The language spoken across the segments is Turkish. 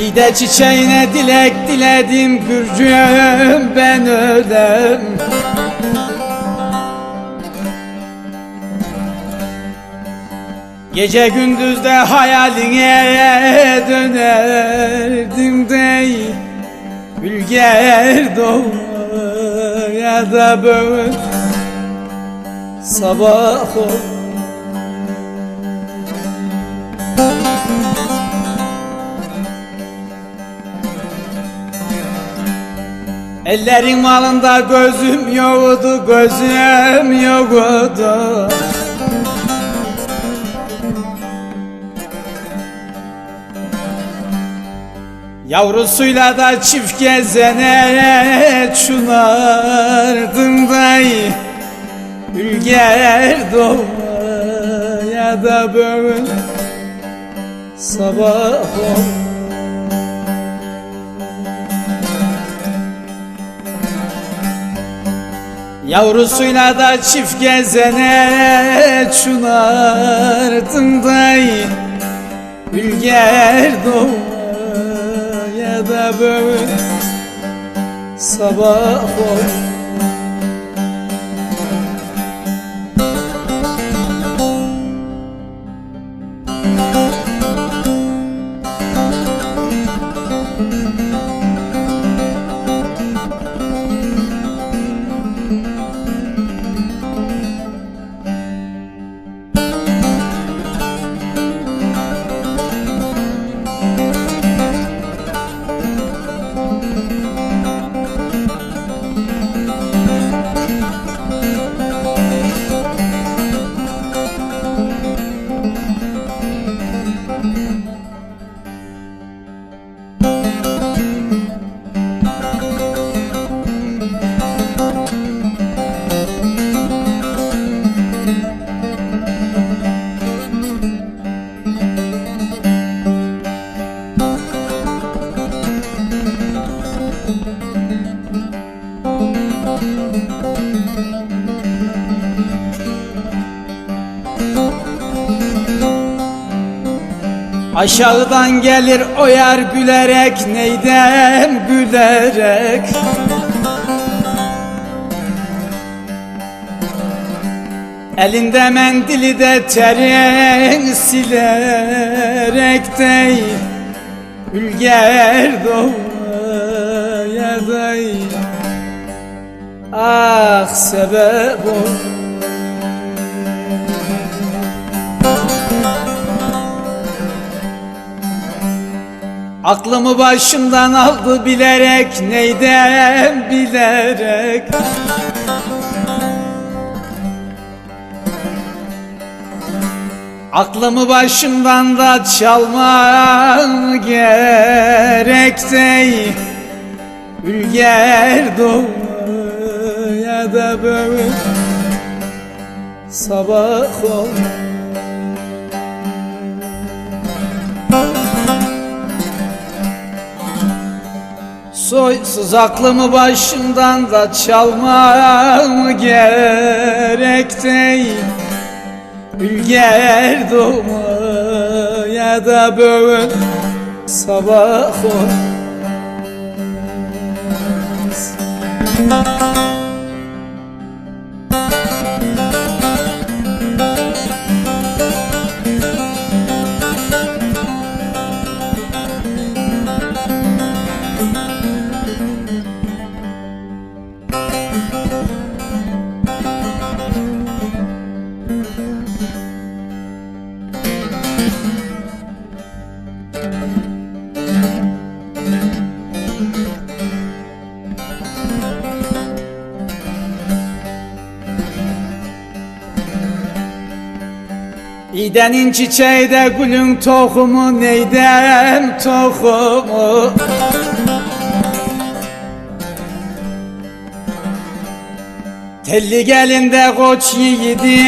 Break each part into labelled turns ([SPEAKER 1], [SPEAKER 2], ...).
[SPEAKER 1] İde çiçeğine dilek diledim Gürcüm ben ölem Gece gündüz de hayaline dönerdim değil Ülger doğmaya da böyle sabah ol Ellerin malında gözüm yoktu, gözüm yoktu. Yavrusuyla da çift gezene çunardım dayı Ülger doğmaya da böyle sabah ol Yavrusuyla da çift gezene çunardım dayı Ülger doğmaya da böyle sabah ol Aşağıdan gelir o yer gülerek neydem gülerek? Elinde mendili de terin silerek değil Ülger doğmaya değil Ah sebep ol Aklımı başımdan aldı bilerek neyden bilerek? Aklımı başımdan da çalman gerek değil. Ülger doğmaya da böyle sabah ol Soysuz aklımı başımdan da çalmam gerek değil. Ülger doğmaya da böyle sabah olmaz Fidenin çiçeğde gülün tohumu neydem tohumu? Telli gelinde koç yiğidi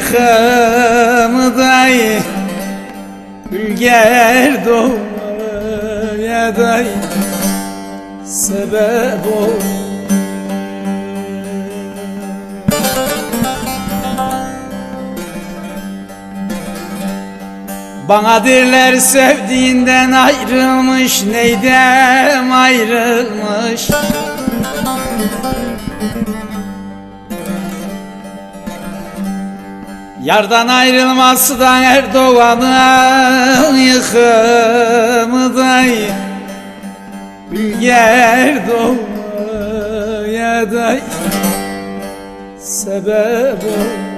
[SPEAKER 1] hımday Ülger doğmaya day Sebep olur Bana derler sevdiğinden ayrılmış Neydem ayrılmış? Yardan ayrılması da Erdoğan'ın yıkımı Ülger doğmaya day. Sebep ol